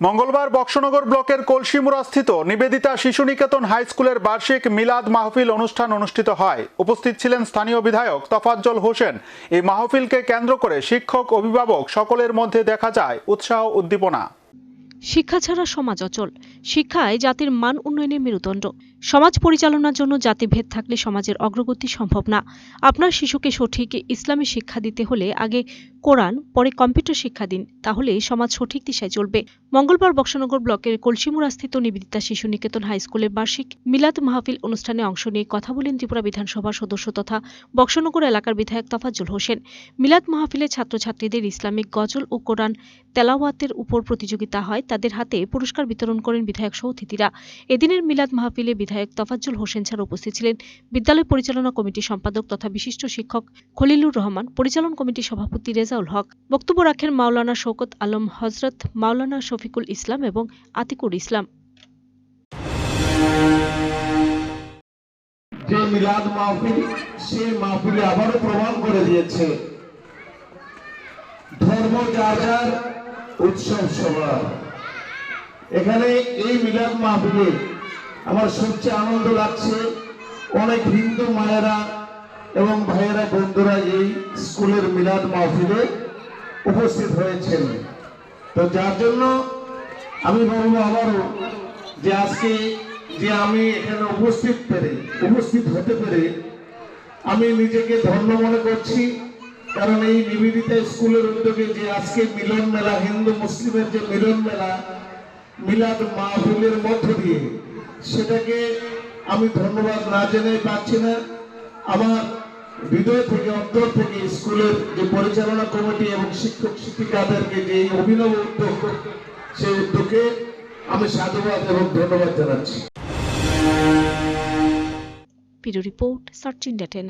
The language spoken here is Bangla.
মঙ্গলবার বক্সনগর ব্লকের কলসিমুড়াস্থিত নিবেদিতা শিশু নিকেতন হাই স্কুলের বার্ষিক মিলাদ মাহফিল অনুষ্ঠান অনুষ্ঠিত হয়। উপস্থিত ছিলেন স্থানীয় বিধায়ক তফাজ্জল হোসেন। এই মাহফিলকে কেন্দ্র করে শিক্ষক, অভিভাবক সকলের মধ্যে দেখা যায় উৎসাহ, উদ্দীপনা। শিক্ষা ছাড়া সমাজ অচল। শিক্ষায় জাতির মান উন্নয়নের মেরুদণ্ড। সমাজ পরিচালনার জন্য জাতিভেদ থাকলে সমাজের অগ্রগতি সম্ভব না। আপনার শিশুকে সঠিক ইসলামী শিক্ষা দিতে হলে আগে কোরআন, পরে কম্পিউটার শিক্ষা দিন, তাহলে সমাজ সঠিক দিশায় চলবে। মঙ্গলবার বক্সনগর ব্লকের কলসিমুড়াস্থিত নিবেদিতা শিশু নিকেতন হাইস্কুলের বার্ষিক মিলাদ মাহফিল অনুষ্ঠানে অংশ নিয়ে কথা বলেন ত্রিপুরা বিধানসভার সদস্য তথা বক্সনগর এলাকার বিধায়ক তফাজ্জল হোসেন। মিলাদ মাহফিলে ছাত্রছাত্রীদের ইসলামিক গজল ও কোরআন তেলাওয়াতের উপর প্রতিযোগিতা হয়। তাদের হাতে পুরস্কার বিতরণ করেন বিধায়ক সহ অতিথিরা। এদিনের মিলাদ মাহফিলে বিধায়ক তফাজ্জল হোসেন ছাড়া উপস্থিত ছিলেন। বিদ্যালয় পরিচালনা কমিটির সম্পাদক তথা বিশিষ্ট শিক্ষক খলিলুর রহমান, পরিচালন কমিটির সভাপতি রেজাউল হক, বক্তব্য রাখেন মাওলানা শৌকত আলম হজরত মাওলানা শফিকুল ইসলাম এবং আতিকুর ইসলাম। যে মিলাদ মাহফিল, সে মাহফিলে আবারও প্রমাণ করে দিয়েছে। ধর্ম যার যার, উৎসব সবার। এখানে এই মিলাদ মাহফিলে আমার সবচেয়ে আনন্দ লাগছে অনেক হিন্দু মায়েরা এবং ভাইয়েরা বন্ধুরা এই স্কুলের মিলাদ মাহফিলে উপস্থিত হয়েছেন। তো যার জন্য আমি বলব আবারও যে আজকে যে আমি এখানে উপস্থিত পেরে, উপস্থিত হতে পেরে আমি নিজেকে ধন্য মনে করছি, কারণ এই নিবেদিতা স্কুলের উদ্যোগে যে আজকে মিলন মেলা, হিন্দু মুসলিমের যে মিলন মেলা, মিলাদ মাহফিলের মধ্য দিয়ে সেটাকে আমি ধন্যবাদ না জেনে পাচ্ছি না। আমার হৃদয় থেকে, অন্তর থেকে স্কুলের যে পরিচালনা কমিটি এবং শিক্ষক শিক্ষিকাদেরকে যে অভিনব উদ্যোগ, সেই উদ্যোগে আমি সাধুবাদ এবং ধন্যবাদ জানাচ্ছি। পিরো রিপোর্ট সার্চ ইন্ডিয়া টেন